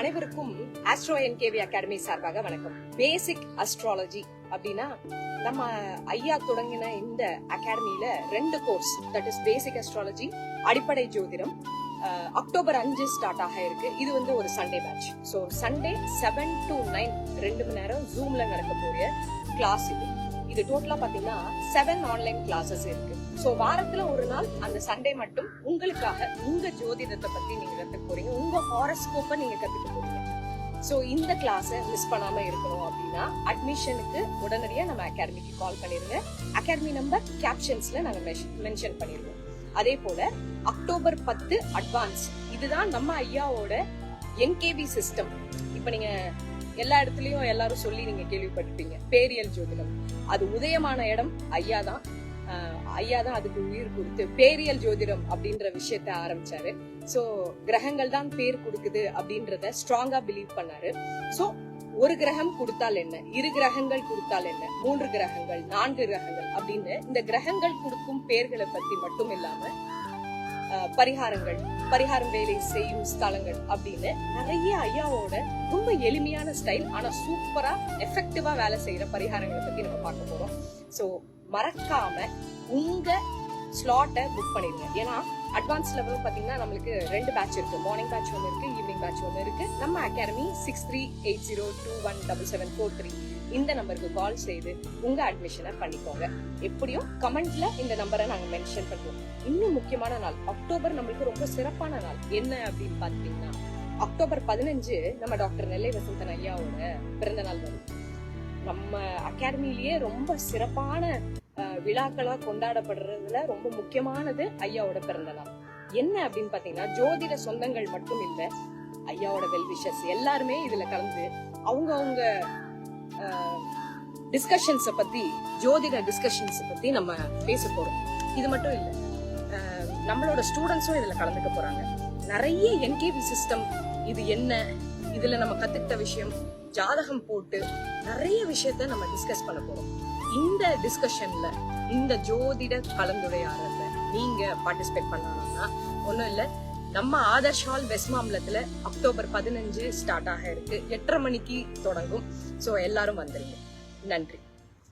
அனைவருக்கும் astro NKV academy சார்பாக வணக்கம். பேசிக் அஸ்ட்ராலஜி அப்படின்னா நம்ம ஐயா தொடங்கின இந்த அகாடமியில ரெண்டு course that is basic astrology அடிப்படை ஜோதிடம் அக்டோபர் அஞ்சு ஸ்டார்ட் ஆக இருக்கு. இது வந்து ஒரு Sunday match so Sunday seven to nine ரெண்டு மணி நேரம் ஜூம்ல நடக்கக்கூடிய கிளாஸ் இது. இது டோட்டலா பாத்தீங்கன்னா செவன் ஆன்லைன் கிளாஸஸ் இருக்கு. சோ வாரத்துல ஒரு நாள் அந்த சண்டே மட்டும் உங்களுக்காக உங்க ஜோதிடத்தை பத்தி நீங்க கத்துக்க போறீங்க. உங்க ஹாரஸ்கோப்பை நீங்க கத்துக்க போறீங்க. சோ இந்த கிளாஸை மிஸ் பண்ணாம இருக்கணும் அப்படின்னா அட்மிஷனுக்கு உடனடியா நம்ம அகாடமிக்கு கால் பண்ணிருங்க. அகாடமி நம்பர் கேப்ஷன்ஸ்ல நாங்க மென்ஷன் பண்ணிருவோம். அதே போல அக்டோபர் பத்து அட்வான்ஸ் இதுதான் நம்ம ஐயாவோட என்கேபி சிஸ்டம் இப்ப நீங்க எல்லா இடத்துலயும் எல்லாரும் சொல்லி நீங்க கேள்விப்பட்டிருப்பீங்க. பேரியல் ஜோதிடம். அது உதயமான இடம் ஐயா தான். ஐயா தான் அதுக்கு உயிர் கொடுத்து பேரியல் ஜோதிடம் அப்படின்ற விஷயத்த ஆரம்பிச்சாரு. சோ கிரகங்கள் தான் பேர் கொடுக்குது அப்படின்றத ஸ்ட்ராங்கா பிலீவ் பண்ணாரு. சோ ஒரு கிரகம் கொடுத்தால் என்ன? இரு கிரகங்கள் கொடுத்தால் என்ன? மூன்று கிரகங்கள் நான்கு கிரகங்கள் அப்படின்னு இந்த கிரகங்கள் கொடுக்கும் பேர்களை பத்தி மட்டும் இல்லாம பரிகாரங்கள் பரிகாரம் வேலை செய்யும் ஸ்தலங்கள் அப்படின்னு நிறைய ஐயாவோட ரொம்ப எளிமையான ஸ்டைல் ஆனா சூப்பரா எஃபெக்டிவா வேலை செய்யற பரிகாரங்களை பத்தி நம்ம பார்க்க போறோம். சோ மறக்காம உங்க ஸ்லாட்டை புக் பண்ணிருங்க ஏன்னா அட்வான்ஸ் லெவல் பார்த்தீங்கன்னா நம்மளுக்கு ரெண்டு பேட்ச் இருக்கு. மார்னிங் பேட்ச் ஒன்று இருக்கு ஈவினிங் பேட்ச் ஒன்று இருக்கு. நம்ம academy six three eight zero two one double seven four three இந்த நம்பருக்கு கால் செய்து உங்க அட்மிஷனை பண்ணிக்கோங்க. எப்படியும் கமெண்ட்ல இந்த நம்பரை நாங்க மென்ஷன் பண்ணுவோம். இன்னும் முக்கியமான நாள் அக்டோபர் நம்மளுக்கு ரொம்ப சிறப்பான நாள். என்ன அப்படின்னு பாத்தீங்கன்னா அக்டோபர் பதினஞ்சு நம்ம டாக்டர் நெல்லை வசந்தன் ஐயாவோட பிறந்த நாள் வரும். நம்ம அகாடமிலேயே ரொம்ப சிறப்பான விழாக்களா கொண்டாடப்படுறதுல ரொம்ப முக்கியமானது ஐயாவோட பிறந்த நாள் என்ன அப்படின்னு பாத்தீங்கன்னா ஜோதிட சொந்தங்கள் மட்டும் இல்ல ஐயாவோட வெல்விஷஸ் எல்லாருமே இதுல கலந்து அவங்க அவங்க டிஸ்கஷன்ஸ பத்தி ஜோதிட டிஸ்கஷன்ஸ் பத்தி நம்ம பேச போறோம். இது மட்டும் இல்ல நம்மளோட ஸ்டூடெண்ட்ஸும் இதுல கலந்துக்க போறாங்க. நிறைய என்கேவி சிஸ்டம் இது என்ன இதுல நம்ம கத்துக்கிட்ட விஷயம் ஜாதகம் போட்டு நிறைய விஷயத்த நம்ம டிஸ்கஸ் பண்ண போறோம். இந்த டிஸ்கஷன்ல இந்த ஜோதிட கலந்துரையாடல நீங்க பார்ட்டிசிபேட் பண்ணணும்னா ஒன்றும் இல்லை நம்ம ஆதர்ஷ் ஹால் வெஸ்ட் மாம்பலத்துல அக்டோபர் பதினஞ்சு ஸ்டார்ட் ஆக இருக்கு. எட்டரை மணிக்கு தொடங்கும். ஸோ எல்லாரும் வந்துருங்க. நன்றி.